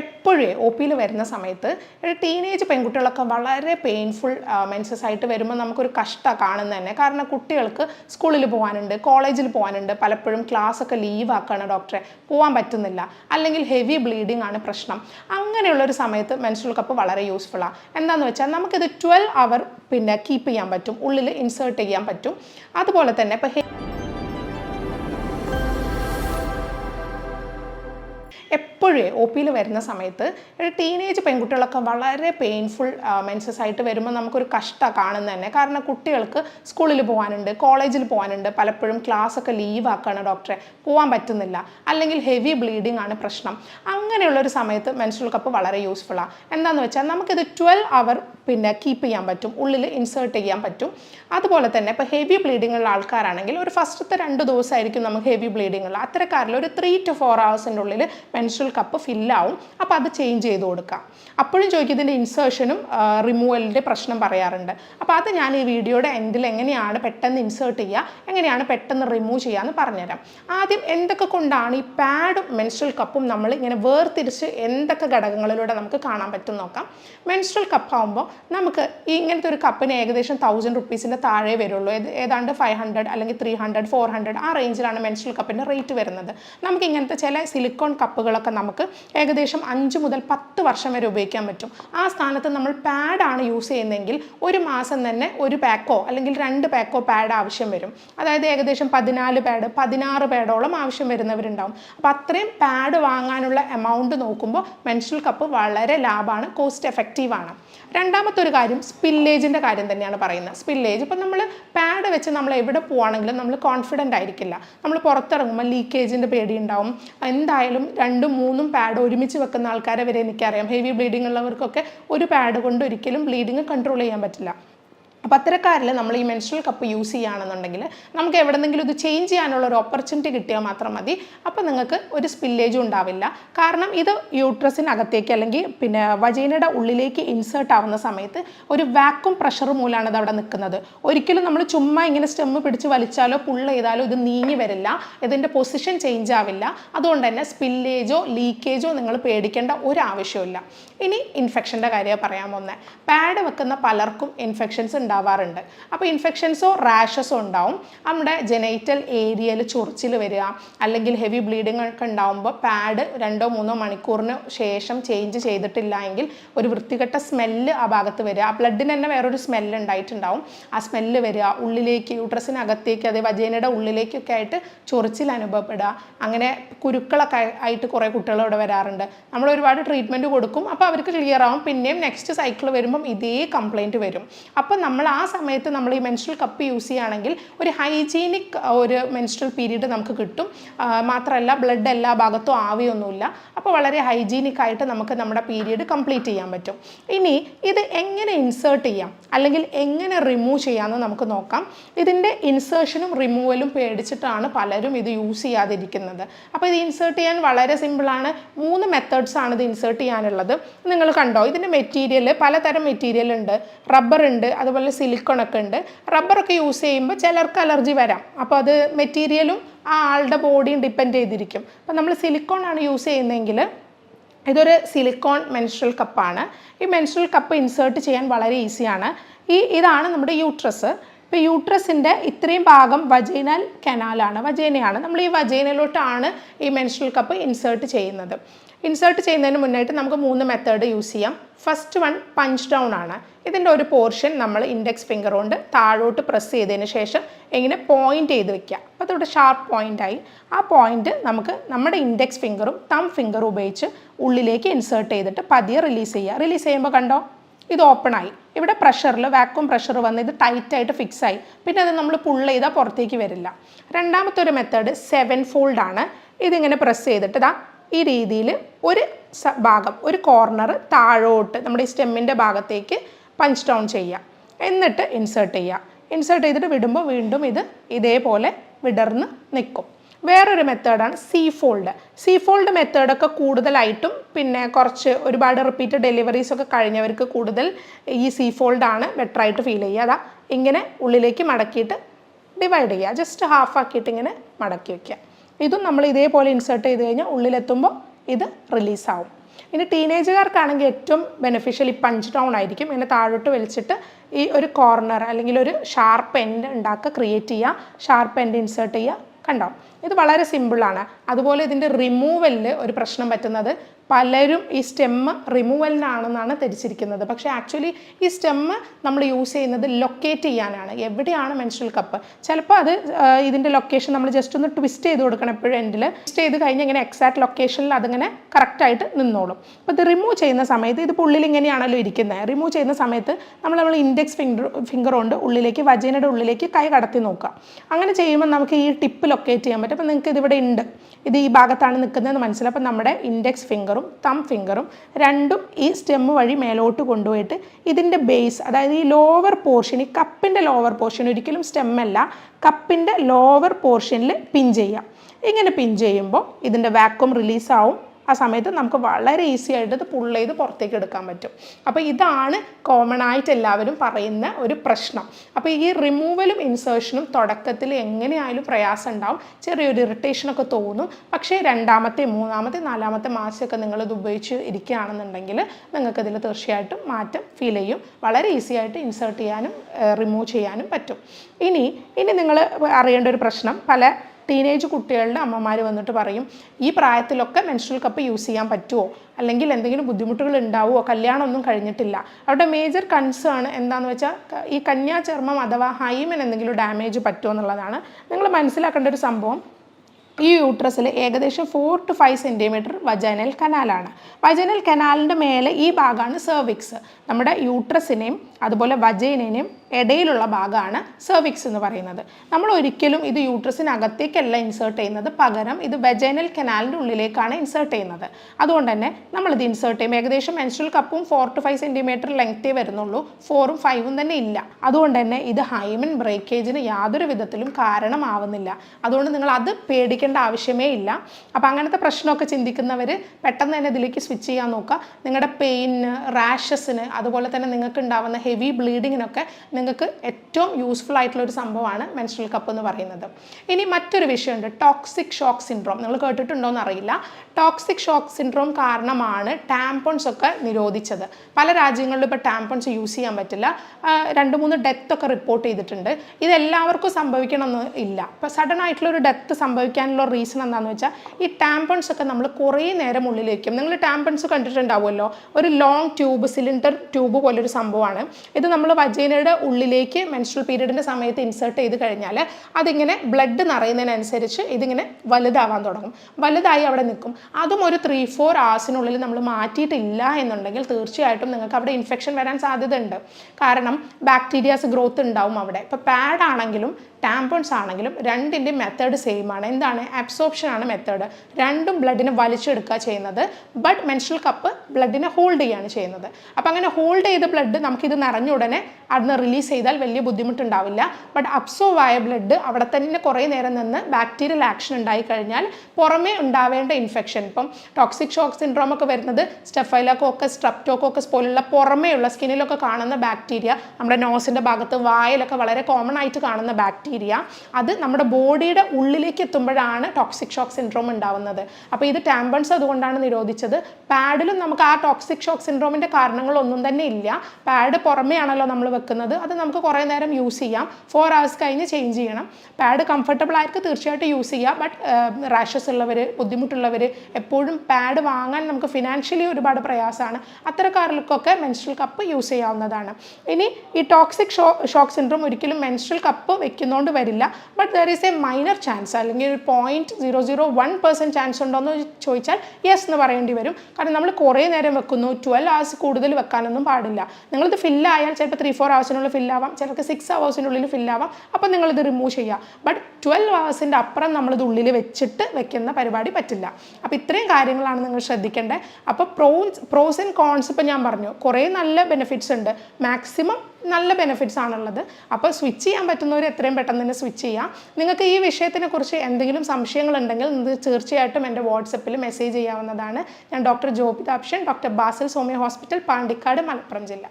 എപ്പോഴേ ഒ പിയിൽ വരുന്ന സമയത്ത് ഒരു ടീനേജ് പെൺകുട്ടികളൊക്കെ വളരെ പെയിൻഫുൾ മെൻസസ് ആയിട്ട് വരുമ്പോൾ നമുക്കൊരു കഷ്ടമാണ് കാണുന്നത് തന്നെ. കാരണം കുട്ടികൾക്ക് സ്കൂളിൽ പോകാനുണ്ട് കോളേജിൽ പോകാനുണ്ട് പലപ്പോഴും ക്ലാസ് ഒക്കെ ലീവ് ആക്കുകയാണ് ഡോക്ടറെ പോകാൻ പറ്റുന്നില്ല. അല്ലെങ്കിൽ ഹെവി ബ്ലീഡിംഗ് ആണ് പ്രശ്നം. അങ്ങനെയുള്ള ഒരു സമയത്ത് മെൻസ്ട്രൽ കപ്പ് വളരെ യൂസ്ഫുള്ളാണ് എന്താണെന്ന് വെച്ചാൽ നമുക്കിത് ട്വൽവ് അവർ പിന്നെ കീപ്പ് ചെയ്യാൻ പറ്റും. ഉള്ളിൽ ഇൻസേർട്ട് ചെയ്യാൻ പറ്റും. അതുപോലെ തന്നെ ഇപ്പോൾ എപ്പോഴേ ഒ പിയിൽ വരുന്ന സമയത്ത് ഒരു ടീനേജ് പെൺകുട്ടികളൊക്കെ വളരെ പെയിൻഫുൾ മെൻസസ് ആയിട്ട് വരുമ്പോൾ നമുക്കൊരു കഷ്ടമാണ് കാണുന്നത് തന്നെ. കാരണം കുട്ടികൾക്ക് സ്കൂളിൽ പോകാനുണ്ട് കോളേജിൽ പോകാനുണ്ട് പലപ്പോഴും ക്ലാസ് ഒക്കെ ലീവ് ആക്കുകയാണ് ഡോക്ടറെ പോകാൻ പറ്റുന്നില്ല. അല്ലെങ്കിൽ ഹെവി ബ്ലീഡിംഗ് ആണ് പ്രശ്നം. അങ്ങനെയുള്ളൊരു സമയത്ത് മെൻസ്ട്രൽ കപ്പ് വളരെ യൂസ്ഫുള്ളാണ് എന്താണെന്ന് വെച്ചാൽ നമുക്കിത് ട്വൽവ് അവർ പിന്നെ കീപ്പ് ചെയ്യാൻ പറ്റും. ഉള്ളിൽ ഇൻസേർട്ട് ചെയ്യാൻ പറ്റും. അതുപോലെ തന്നെ ഇപ്പോൾ ഹെവി ബ്ലീഡിംഗ് ഉള്ള ആൾക്കാരാണെങ്കിൽ ഒരു ഫസ്റ്റത്തെ രണ്ട് ദിവസമായിരിക്കും നമുക്ക് ഹെവി ബ്ലീഡിംഗ് ഉള്ള. അത്തരക്കാരിൽ ഒരു ത്രീ ടു ഫോർ ഹവേഴ്സിന്റെ ഉള്ളിൽ മെൻസ്ട്രൽ കപ്പ് ഫില്ലാവും അപ്പോൾ അത് ചേഞ്ച് ചെയ്ത് കൊടുക്കാം. അപ്പോഴും ചോദിക്കും ഇതിന്റെ ഇൻസേർഷനും റിമൂവലിന്റെ പ്രശ്നം പറയാറുണ്ട്. അപ്പോൾ അത് ഞാൻ ഈ വീഡിയോയുടെ എൻഡിൽ എങ്ങനെയാണ് പെട്ടെന്ന് ഇൻസേർട്ട് ചെയ്യുക എങ്ങനെയാണ് പെട്ടെന്ന് റിമൂവ് ചെയ്യുക എന്ന് പറഞ്ഞുതരാം. ആദ്യം എന്തൊക്കെ കൊണ്ടാണ് ഈ പാഡും മെൻസ്ട്രൽ കപ്പും നമ്മൾ ഇങ്ങനെ വേർതിരിച്ച് എന്തൊക്കെ ഘടകങ്ങളിലൂടെ നമുക്ക് കാണാൻ പറ്റും നോക്കാം. മെൻസ്ട്രൽ കപ്പാകുമ്പോൾ നമുക്ക് ഇങ്ങനത്തെ ഒരു കപ്പിന് ഏകദേശം തൗസൻഡ് റുപ്പീസിന്റെ താഴെ വരുള്ളൂ. ഏത് ഏതാണ്ട് ഫൈവ് ഹൺഡ്രഡ് അല്ലെങ്കിൽ ത്രീ ഹൺഡ്രഡ് ഫോർ ഹൺഡ്രഡ് ആ റേഞ്ചിലാണ് മെൻസ്ട്രൽ കപ്പിന്റെ റേറ്റ് വരുന്നത്. നമുക്ക് ഇങ്ങനത്തെ ചില സിലിക്കോൺ കപ്പുകളൊക്കെ നമുക്ക് ഏകദേശം അഞ്ച് മുതൽ പത്ത് വർഷം വരെ ഉപയോഗിക്കാൻ പറ്റും. ആ സ്ഥാനത്ത് നമ്മൾ പാഡാണ് യൂസ് ചെയ്യുന്നതെങ്കിൽ ഒരു മാസം തന്നെ ഒരു പാക്കോ അല്ലെങ്കിൽ രണ്ട് പാക്കോ പാഡ് ആവശ്യം വരും. അതായത് ഏകദേശം പതിനാല് പാഡ് പതിനാറ് പാഡോളം ആവശ്യം വരുന്നവരുണ്ടാവും. അപ്പോൾ അത്രയും പാഡ് വാങ്ങാനുള്ള എമൗണ്ട് നോക്കുമ്പോൾ മെൻസ്ട്രൽ കപ്പ് വളരെ ലാഭമാണ് കോസ്റ്റ് എഫക്റ്റീവാണ് രണ്ടാമത്തെ ഒരു കാര്യം സ്പില്ലേജിന്റെ കാര്യം തന്നെയാണ് പറയുന്നത്. സ്പില്ലേജ് ഇപ്പം നമ്മൾ പാഡ് വെച്ച് നമ്മൾ എവിടെ പോവാണെങ്കിലും നമ്മൾ കോൺഫിഡന്റ് ആയിരിക്കില്ല. നമ്മൾ പുറത്തിറങ്ങുമ്പോൾ ലീക്കേജിന്റെ പേടി ഉണ്ടാവും എന്തായാലും രണ്ടും മൂന്നും പാഡ് ഒരുമിച്ച് വെക്കുന്ന ആൾക്കാരെ വരെ എനിക്കറിയാം. ഹെവി ബ്ലീഡിംഗ് ഉള്ളവർക്കൊക്കെ ഒരു പാഡ് കൊണ്ട് ഒരിക്കലും ബ്ലീഡിങ് കൺട്രോൾ ചെയ്യാൻ പറ്റില്ല. അപ്പോൾ അത്തരക്കാരിൽ നമ്മൾ ഈ മെൻസ്ട്രൽ കപ്പ് യൂസ് ചെയ്യുകയാണെന്നുണ്ടെങ്കിൽ നമുക്ക് എവിടെന്നെങ്കിലും ഇത് ചേഞ്ച് ചെയ്യാനുള്ള ഒരു ഓപ്പർച്യൂണിറ്റി കിട്ടിയാൽ മാത്രം മതി. അപ്പോൾ നിങ്ങൾക്ക് ഒരു സ്പില്ലേജും ഉണ്ടാവില്ല. കാരണം ഇത് യൂട്രസിനകത്തേക്ക് അല്ലെങ്കിൽ പിന്നെ വജീനയുടെ ഉള്ളിലേക്ക് ഇൻസേർട്ട് ആവുന്ന സമയത്ത് ഒരു വാക്വം പ്രഷർ മൂലമാണ് ഇത് അവിടെ നിൽക്കുന്നത്. ഒരിക്കലും നമ്മൾ ചുമ്മാ ഇങ്ങനെ സ്റ്റെമ്മ് പിടിച്ച് വലിച്ചാലോ പുൾ ചെയ്താലോ ഇത് നീങ്ങി വരില്ല. ഇതിന്റെ പൊസിഷൻ ചേഞ്ച് ആവില്ല. അതുകൊണ്ട് തന്നെ സ്പില്ലേജോ ലീക്കേജോ നിങ്ങൾ പേടിക്കേണ്ട ഒരു ആവശ്യമില്ല ഇനി ഇൻഫെക്ഷന്റെ കാര്യം പറയാൻ പോകുന്നത് പാഡ് വെക്കുന്ന പലർക്കും ഇൻഫെക്ഷൻസ് ഉണ്ടാവാറുണ്ട്. അപ്പോൾ ഇൻഫെക്ഷൻസോ റാഷസോ ഉണ്ടാവും. നമ്മുടെ ജെനൈറ്റൽ ഏരിയയിൽ ചൊറിച്ചിൽ വരിക അല്ലെങ്കിൽ ഹെവി ബ്ലീഡിംഗ് ഒക്കെ ഉണ്ടാവുമ്പോൾ പാഡ് രണ്ടോ മൂന്നോ മണിക്കൂറിന് ശേഷം ചേഞ്ച് ചെയ്തിട്ടില്ല എങ്കിൽ ഒരു വൃത്തികെട്ട സ്മെല്ല് ആ ഭാഗത്ത് വരിക. ആ ബ്ലഡിന് തന്നെ വേറൊരു സ്മെല്ല് ഉണ്ടായിട്ടുണ്ടാവും. ആ സ്മെല്ല് വരിക ഉള്ളിലേക്ക് യൂട്രസിനകത്തേക്ക് അതേ വജേനയുടെ ഉള്ളിലേക്കൊക്കെ ആയിട്ട് ചൊറിച്ചിൽ അനുഭവപ്പെടുക. അങ്ങനെ കുരുക്കളൊക്കെ ആയിട്ട് കുറേ കുട്ടികൾ ഇവിടെ വരാറുണ്ട്. നമ്മൾ ഒരുപാട് ട്രീറ്റ്മെന്റ് കൊടുക്കും. അപ്പോൾ അവർക്ക് ക്ലിയർ ആവും. പിന്നെയും നെക്സ്റ്റ് സൈക്കിൾ വരുമ്പം ഇതേ കംപ്ലൈന്റ് വരും. അപ്പോൾ നമ്മൾ ആ സമയത്ത് നമ്മൾ ഈ മെൻസ്ട്രൽ കപ്പ് യൂസ് ചെയ്യുകയാണെങ്കിൽ ഒരു ഹൈജീനിക് ഒരു മെൻസ്ട്രൽ പീരീഡ് നമുക്ക് കിട്ടും. മാത്രമല്ല ബ്ലഡ് എല്ലാ ഭാഗത്തും ആവിയൊന്നുമില്ല. അപ്പോൾ വളരെ ഹൈജീനിക് ആയിട്ട് നമുക്ക് നമ്മുടെ പീരീഡ് കംപ്ലീറ്റ് ചെയ്യാൻ പറ്റും. ഇനി ഇത് എങ്ങനെ ഇൻസേർട്ട് ചെയ്യാം? അല്ലെങ്കിൽ എങ്ങനെ റിമൂവ് ചെയ്യാമെന്ന് നമുക്ക് നോക്കാം. ഇതിന്റെ ഇൻസേർഷനും റിമൂവലും പേടിച്ചിട്ടാണ് പലരും ഇത് യൂസ് ചെയ്യാതിരിക്കുന്നത്. അപ്പോൾ ഇത് ഇൻസേർട്ട് ചെയ്യാൻ വളരെ സിമ്പിളാണ് മൂന്ന് മെത്തേഡ്സ് ആണ് ഇത് ഇൻസേർട്ട് ചെയ്യാനുള്ളത്. നിങ്ങൾ കണ്ടോ? ഇതിന്റെ മെറ്റീരിയൽ പലതരം മെറ്റീരിയൽ ഉണ്ട്. റബ്ബർ ഉണ്ട് അതുപോലെ സിലിക്കൺ ഒക്കെ ഉണ്ട്. റബ്ബറൊക്കെ യൂസ് ചെയ്യുമ്പോൾ ചിലർക്ക് അലർജി വരാം. അപ്പോൾ അത് മെറ്റീരിയലും ആ ആളുടെ ബോഡിയും ഡിപ്പെൻഡ് ചെയ്തിരിക്കും. അപ്പോൾ നമ്മൾ സിലിക്കോൺ ആണ് യൂസ് ചെയ്യുന്നതെങ്കിൽ ഇതൊരു സിലിക്കോൺ മെൻസ്ട്രൽ കപ്പാണ് ഈ മെൻസ്ട്രൽ കപ്പ് ഇൻസേർട്ട് ചെയ്യാൻ വളരെ ഈസിയാണ് ഈ ഇതാണ് നമ്മുടെ യൂട്രസ് ഇപ്പോൾ യൂട്രസിന്റെ ഇത്രയും ഭാഗം വജൈനൽ കനാലാണ് വജൈനയാണ് നമ്മൾ ഈ വജൈനയിലോട്ടാണ് ഈ മെൻസ്ട്രൽ കപ്പ് ഇൻസേർട്ട് ചെയ്യുന്നത്. ഇൻസേർട്ട് ചെയ്യുന്നതിന് മുന്നായിട്ട് നമുക്ക് മൂന്ന് മെത്തേഡ് യൂസ് ചെയ്യാം. ഫസ്റ്റ് വൺ പഞ്ച് ഡൗൺ ആണ്. ഇതിന്റെ ഒരു പോർഷൻ നമ്മൾ ഇൻഡെക്സ് ഫിംഗർ കൊണ്ട് താഴോട്ട് പ്രസ് ചെയ്തതിന് ശേഷം ഇങ്ങനെ പോയിന്റ് ചെയ്ത് വെക്കുക. അപ്പോൾ അതോടെ ഷാർപ്പ് പോയിന്റായി ആ പോയിന്റ് നമുക്ക് നമ്മുടെ ഇൻഡെക്സ് ഫിംഗറും തം ഫിംഗറും ഉപയോഗിച്ച് ഉള്ളിലേക്ക് ഇൻസേർട്ട് ചെയ്തിട്ട് പതിയെ റിലീസ് ചെയ്യുക. റിലീസ് ചെയ്യുമ്പോൾ കണ്ടോ? ഇത് ഓപ്പൺ ആയി. ഇവിടെ പ്രഷറിൽ വാക്വം പ്രഷർ വന്ന് ഇത് ടൈറ്റായിട്ട് ഫിക്സ് ആയി. പിന്നെ അത് നമ്മൾ പുൾ ചെയ്താൽ പുറത്തേക്ക് വരില്ല. രണ്ടാമത്തെ ഒരു മെത്തേഡ് സെവൻ ഫോൾഡ് ആണ്. ഇതിങ്ങനെ പ്രസ് ചെയ്തിട്ട് ഇതാ ഈ രീതിയിൽ ഒരു ഭാഗം ഒരു കോർണർ താഴോട്ട് നമ്മുടെ ഈ സ്റ്റെമ്മിന്റെ ഭാഗത്തേക്ക് പഞ്ച് ഡൗൺ ചെയ്യുക. എന്നിട്ട് ഇൻസേർട്ട് ചെയ്യുക. ഇൻസേർട്ട് ചെയ്തിട്ട് വിടുമ്പോൾ വീണ്ടും ഇത് ഇതേപോലെ വിടർന്ന് നിൽക്കും. വേറൊരു മെത്തേഡാണ് സീ ഫോൾഡ് സീ ഫോൾഡ് മെത്തേഡൊക്കെ കൂടുതലായിട്ടും പിന്നെ കുറച്ച് ഒരുപാട് റിപ്പീറ്റ് ഡെലിവറീസ് ഒക്കെ കഴിഞ്ഞവർക്ക് കൂടുതൽ ഈ സീ ഫോൾഡാണ് ബെറ്ററായിട്ട് ഫീൽ ചെയ്യുക. അതാ ഇങ്ങനെ ഉള്ളിലേക്ക് മടക്കിയിട്ട് ഡിവൈഡ് ചെയ്യുക. ജസ്റ്റ് ഹാഫ് ആക്കിയിട്ട് ഇങ്ങനെ മടക്കി വയ്ക്കുക ഇതും നമ്മൾ ഇതേപോലെ ഇൻസേർട്ട് ചെയ്ത് കഴിഞ്ഞാൽ ഉള്ളിലെത്തുമ്പോൾ ഇത് റിലീസാവും ഇനി ടീനേജുകാർക്കാണെങ്കിൽ ഏറ്റവും ബെനിഫിഷ്യൽ ഈ പഞ്ച് ഡൗൺ ആയിരിക്കും. എന്നെ താഴോട്ട് വലിച്ചിട്ട് ഈ ഒരു കോർണർ അല്ലെങ്കിൽ ഒരു ഷാർപ്പ് എൻഡ് ഉണ്ടാക്കുക ക്രിയേറ്റ് ചെയ്യുക ഷാർപ്പ് എൻഡ് ഇൻസേർട്ട് ചെയ്യുക കണ്ടോ? ഇത് വളരെ സിമ്പിളാണ് അതുപോലെ ഇതിന്റെ റിമൂവലിൽ ഒരു പ്രശ്നം പറ്റുന്നത് പലരും ഈ സ്റ്റെമ്മ് റിമൂവലിനാണെന്നാണ് ധരിച്ചിരിക്കുന്നത്. പക്ഷേ ആക്ച്വലി ഈ സ്റ്റെമ്മ് നമ്മൾ യൂസ് ചെയ്യുന്നത് ലൊക്കേറ്റ് ചെയ്യാനാണ്. എവിടെയാണ് മെൻസ്ട്രൽ കപ്പ് ചിലപ്പോൾ അത് ഇതിന്റെ ലൊക്കേഷൻ നമ്മൾ ജസ്റ്റ് ഒന്ന് ട്വിസ്റ്റ് ചെയ്ത് കൊടുക്കണം എപ്പോഴും എൻഡിൽ ട്വിസ്റ്റ് ചെയ്ത് കഴിഞ്ഞ് ഇങ്ങനെ എക്സാക്ട് ലൊക്കേഷനിൽ അതിങ്ങനെ കറക്റ്റായിട്ട് നിന്നോളും. അപ്പോൾ ഇത് റിമൂവ് ചെയ്യുന്ന സമയത്ത് ഇത് ഉള്ളിൽ ഇങ്ങനെയാണല്ലോ ഇരിക്കുന്നത്. റിമൂവ് ചെയ്യുന്ന സമയത്ത് നമ്മൾ നമ്മൾ ഇൻഡെക്സ് ഫിംഗർ ഫിംഗർ കൊണ്ട് ഉള്ളിലേക്ക് വജേനയുടെ ഉള്ളിലേക്ക് കൈ കടത്തി നോക്കുക. അങ്ങനെ ചെയ്യുമ്പോൾ നമുക്ക് ഈ ടിപ്പ് ലൊക്കേറ്റ് ചെയ്യാൻ പറ്റും. അപ്പോൾ നിങ്ങൾക്ക് ഇതിവിടെ ഉണ്ട്. ഇത് ഈ ഭാഗത്താണ് നിൽക്കുന്നതെന്ന് മനസ്സിലാവും അപ്പോൾ നമ്മുടെ ഇൻഡെക്സ് ഫിംഗറും തം ഫിംഗറും രണ്ടും ഈ സ്റ്റെമ്മ് വഴി മേലോട്ട് കൊണ്ടുപോയിട്ട് ഇതിന്റെ ബേസ് അതായത് ഈ ലോവർ പോർഷൻ ഈ കപ്പിന്റെ ലോവർ പോർഷൻ ഒരിക്കലും സ്റ്റെമ്മല്ല കപ്പിന്റെ ലോവർ പോർഷനിൽ പിൻ ചെയ്യാം ഇങ്ങനെ പിൻ ചെയ്യുമ്പോൾ ഇതിന്റെ വാക്വം റിലീസാവും ആ സമയത്ത് നമുക്ക് വളരെ ഈസി ആയിട്ട് ഇത് പുള്ള് ചെയ്ത് പുറത്തേക്ക് എടുക്കാൻ പറ്റും. അപ്പോൾ ഇതാണ് കോമൺ ആയിട്ട് എല്ലാവരും പറയുന്ന ഒരു പ്രശ്നം. അപ്പോൾ ഈ റിമൂവലും ഇൻസേർഷനും തുടക്കത്തിൽ എങ്ങനെയായാലും പ്രയാസം ഉണ്ടാവും. ചെറിയൊരു ഇറിറ്റേഷനൊക്കെ തോന്നും. പക്ഷേ രണ്ടാമത്തെ മൂന്നാമത്തെ നാലാമത്തെ മാസമൊക്കെ നിങ്ങളിത് ഉപയോഗിച്ച് ഇരിക്കുകയാണെന്നുണ്ടെങ്കിൽ നിങ്ങൾക്കതിൽ തീർച്ചയായിട്ടും മാറ്റം ഫീൽ ചെയ്യും. വളരെ ഈസി ആയിട്ട് ഇൻസേർട്ട് ചെയ്യാനും റിമൂവ് ചെയ്യാനും പറ്റും. ഇനി ഇനി നിങ്ങൾ അറിയേണ്ട ഒരു പ്രശ്നം. പല ടീനേജ് കുട്ടികളുടെ അമ്മമാർ വന്നിട്ട് പറയും ഈ പ്രായത്തിലൊക്കെ മെൻസ്ട്രൽ കപ്പ് യൂസ് ചെയ്യാൻ പറ്റുമോ അല്ലെങ്കിൽ എന്തെങ്കിലും ബുദ്ധിമുട്ടുകൾ ഉണ്ടാവുമോ കല്യാണമൊന്നും കഴിഞ്ഞിട്ടില്ല. അവരുടെ മേജർ കൺസേൺ എന്താണെന്ന് വെച്ചാൽ ഈ കന്യാചർമ്മം അഥവാ ഹൈമൻ എന്തെങ്കിലും ഡാമേജ് പറ്റുമോ എന്നുള്ളതാണ്. നിങ്ങൾ മനസ്സിലാക്കേണ്ട ഒരു സംഭവം. ഈ യൂട്രസിൽ ഏകദേശം four to five centimetre vaginal കനാലാണ് vaginal കനാലിന്റെ മേലെ ഈ ഭാഗമാണ് സെർവിക്സ് നമ്മുടെ യൂട്രസിനെയും അതുപോലെ വജൈനേനെയും ഇടയിലുള്ള ഭാഗമാണ് സെർവിക്സ് എന്ന് പറയുന്നത്. നമ്മൾ ഒരിക്കലും ഇത് യൂട്രസിനകത്തേക്കല്ല ഇൻസേർട്ട് ചെയ്യുന്നത്. പകരം ഇത് വെജൈനൽ കനാലിന്റെ ഉള്ളിലേക്കാണ് ഇൻസേർട്ട് ചെയ്യുന്നത്. അതുകൊണ്ട് തന്നെ നമ്മളിത് ഇൻസേർട്ട് ചെയ്യും. ഏകദേശം മെൻസ്ട്രൽ കപ്പും ഫോർ ടു ഫൈവ് സെന്റിമീറ്റർ ലെങ്ത്തേ വരുന്നുള്ളൂ. ഫോറും ഫൈവും തന്നെ ഇല്ല. അതുകൊണ്ട് തന്നെ ഇത് ഹൈമൻ ബ്രേക്കേജിന് യാതൊരു വിധത്തിലും കാരണമാവുന്നില്ല. അതുകൊണ്ട് നിങ്ങൾ അത് പേടിക്കേണ്ട ആവശ്യമേ ഇല്ല. അപ്പോൾ അങ്ങനത്തെ പ്രശ്നമൊക്കെ ചിന്തിക്കുന്നവർ പെട്ടെന്ന് തന്നെ ഇതിലേക്ക് സ്വിച്ച് ചെയ്യാൻ നോക്കുക. നിങ്ങളുടെ പെയിന് റാഷസിന് അതുപോലെ തന്നെ നിങ്ങൾക്ക് ഉണ്ടാവുന്ന ഹെവി ബ്ലീഡിങ്ങിനൊക്കെ നിങ്ങൾക്ക് ഏറ്റവും യൂസ്ഫുൾ ആയിട്ടുള്ള ഒരു സംഭവമാണ് മെൻസ്ട്രൽ കപ്പ് എന്ന് പറയുന്നത്. ഇനി മറ്റൊരു വിഷയമുണ്ട്. ടോക്സിക് ഷോക്ക് സിൻഡ്രോം നിങ്ങൾ കേട്ടിട്ടുണ്ടോ എന്നറിയില്ല ടോക്സിക് ഷോക്ക് സിൻഡ്രോം കാരണമാണ് ടാമ്പൺസ് ഒക്കെ നിരോധിച്ചത്. പല രാജ്യങ്ങളിലും ഇപ്പോൾ ടാമ്പൺസ് യൂസ് ചെയ്യാൻ പറ്റില്ല. രണ്ട് മൂന്ന് ഡെത്ത് ഒക്കെ റിപ്പോർട്ട് ചെയ്തിട്ടുണ്ട്. ഇതെല്ലാവർക്കും സംഭവിക്കണമെന്ന് ഇല്ല. ഇപ്പോൾ സഡൻ ആയിട്ടുള്ള ഒരു ഡെത്ത് സംഭവിക്കാനുള്ള റീസൺ എന്താണെന്ന് വെച്ചാൽ ഈ ടാമ്പൺസ് ഒക്കെ നമ്മൾ കുറേ നേരം ഉള്ളിൽ വയ്ക്കും നിങ്ങൾ ടാമ്പൺസ് കണ്ടിട്ടുണ്ടാവുമല്ലോ? ഒരു ലോങ് ട്യൂബ് സിലിണ്ടർ ട്യൂബ് പോലൊരു സംഭവമാണ്. ഇത് നമ്മൾ വജൈനയുടെ ഉള്ളിലേക്ക് മെൻസ്ട്രൽ പീരീഡിന്റെ സമയത്ത് ഇൻസേർട്ട് ചെയ്ത് കഴിഞ്ഞാൽ അതിങ്ങനെ ബ്ലഡ് നിറയുന്നതിനനുസരിച്ച് ഇതിങ്ങനെ വലുതാവാൻ തുടങ്ങും. വലുതായി അവിടെ നിൽക്കും. അതും ഒരു ത്രീ ഫോർ hours-നുള്ളിൽ നമ്മൾ മാറ്റിയിട്ടില്ല എന്നുണ്ടെങ്കിൽ തീർച്ചയായിട്ടും നിങ്ങൾക്ക് അവിടെ ഇൻഫെക്ഷൻ വരാൻ സാധ്യതയുണ്ട്. കാരണം ബാക്ടീരിയാസ് ഗ്രോത്ത് ഉണ്ടാവും അവിടെ. ഇപ്പോൾ പാഡ് ആണെങ്കിലും ആണെങ്കിലും രണ്ടിന്റെയും മെത്തേഡ് സെയിം ആണ്. എന്താണ്? അബ്സോർപ്ഷൻ ആണ് മെത്തേഡ് രണ്ടും ബ്ലഡിനെ വലിച്ചെടുക്കുക ചെയ്യുന്നത്. ബട്ട് മെൻഷൽ കപ്പ് ബ്ലഡിനെ ഹോൾഡ് ചെയ്യുകയാണ് ചെയ്യുന്നത്. അപ്പോൾ അങ്ങനെ ഹോൾഡ് ചെയ്ത ബ്ലഡ് നമുക്കിത് നിറഞ്ഞ ഉടനെ അവിടുന്ന് റിലീസ് ചെയ്താൽ വലിയ ബുദ്ധിമുട്ടുണ്ടാവില്ല. ബട്ട് അബ്സോർവ് ആയ ബ്ലഡ് അവിടെ തന്നെ കുറേ നേരം നിന്ന് ബാക്ടീരിയൽ ആക്ഷൻ ഉണ്ടായി കഴിഞ്ഞാൽ പുറമേ ഉണ്ടാവേണ്ട ഇൻഫെക്ഷൻ ഇപ്പം ടോക്സിക് ഷോക്ക് സിൻഡ്രോം ഒക്കെ വരുന്നത് സ്റ്റെഫൈലോക്കോക്കസ് സ്ട്രപ്റ്റോക്കോക്കസ് പോലുള്ള പുറമേയുള്ള സ്കിന്നിലൊക്കെ കാണുന്ന ബാക്ടീരിയ നമ്മുടെ നോസിന്റെ ഭാഗത്ത് വായിലൊക്കെ വളരെ കോമൺ ആയിട്ട് കാണുന്ന ബാക്ടീരിയ അത് നമ്മുടെ ബോഡിയുടെ ഉള്ളിലേക്ക് എത്തുമ്പോഴാണ് ടോക്സിക് ഷോക്ക് സിൻഡ്രോം ഉണ്ടാവുന്നത്. അപ്പോൾ ഇത് ടാമ്പൺസ് അതുകൊണ്ടാണ് നിരോധിച്ചത്. പാഡിലും നമുക്ക് ആ ടോക്സിക് ഷോക്ക് സിൻഡ്രോമിന്റെ കാരണങ്ങളൊന്നും തന്നെ ഇല്ല. പാഡ് പുറമേ ആണല്ലോ നമ്മൾ വെക്കുന്നത്. അത് നമുക്ക് കുറേ നേരം യൂസ് ചെയ്യാം. ഫോർ അവേഴ്സ് കഴിഞ്ഞ് ചേഞ്ച് ചെയ്യണം. പാഡ് കംഫർട്ടബിൾ ആയിരിക്കും തീർച്ചയായിട്ടും യൂസ് ചെയ്യാം. ബട്ട് റാഷസ് ഉള്ളവർ ബുദ്ധിമുട്ടുള്ളവർ എപ്പോഴും പാഡ് വാങ്ങാൻ നമുക്ക് ഫിനാൻഷ്യലി ഒരുപാട് പ്രയാസമാണ്. അത്തരക്കാർക്കൊക്കെ മെൻസ്ട്രൽ കപ്പ് യൂസ് ചെയ്യാവുന്നതാണ്. ഇനി ഈ ടോക്സിക് ഷോ ഷോക്ക് സിൻഡ്രോം ഒരിക്കലും മെൻസ്ട്രൽ കപ്പ് വെക്കുന്നതുകൊണ്ട് വരില്ല. But there is a minor chance അല്ലെങ്കിൽ ഒരു point zero zero one percent chance ഉണ്ടോ എന്ന് ചോദിച്ചാൽ യെസ് എന്ന് പറയേണ്ടി വരും. കാരണം നമ്മൾ കുറേ നേരം വെക്കുന്നു. ട്വൽവ് hours കൂടുതൽ വെക്കാനൊന്നും പാടില്ല. നിങ്ങളിത് ഫില്ലായാൽ ചിലപ്പോൾ ത്രീ ഫോർ ഹവേഴ്സിനുള്ളിൽ ഫില്ലാവാം ചിലർക്ക് സിക്സ് ഹവേഴ്സിനുള്ളിൽ ഫില്ലാവാം അപ്പോൾ നിങ്ങളിത് റിമൂവ് ചെയ്യുക ബട്ട് ട്വൽവ് ഹവേഴ്സിന്റെ അപ്പുറം നമ്മളിത് ഉള്ളിൽ വെച്ചിട്ട് വെക്കുന്ന പരിപാടി പറ്റില്ല. അപ്പോൾ ഇത്രയും കാര്യങ്ങളാണ് നിങ്ങൾ ശ്രദ്ധിക്കേണ്ടത്. അപ്പോൾ പ്രോസ് പ്രോസ് ആൻഡ് കോൺസ് ഇപ്പം ഞാൻ പറഞ്ഞു. കുറേ നല്ല ബെനിഫിറ്റ്സ് ഉണ്ട്. മാക്സിമം നല്ല ബെനിഫിറ്റ്സ് ആണുള്ളത്. അപ്പോൾ സ്വിച്ച് ചെയ്യാൻ പറ്റുന്നവർ എത്രയും പെട്ടെന്ന് തന്നെ സ്വിച്ച് ചെയ്യാം. നിങ്ങൾക്ക് ഈ വിഷയത്തിനെ കുറിച്ച് എന്തെങ്കിലും സംശയങ്ങളുണ്ടെങ്കിൽ നിങ്ങൾക്ക് തീർച്ചയായിട്ടും എന്റെ വാട്സപ്പിൽ മെസ്സേജ് ചെയ്യാവുന്നതാണ്. ഞാൻ doctor ജോബിതാപ്ഷൻ doctor Basil Soumya hospital Pandikkad Malappuram ജില്ല.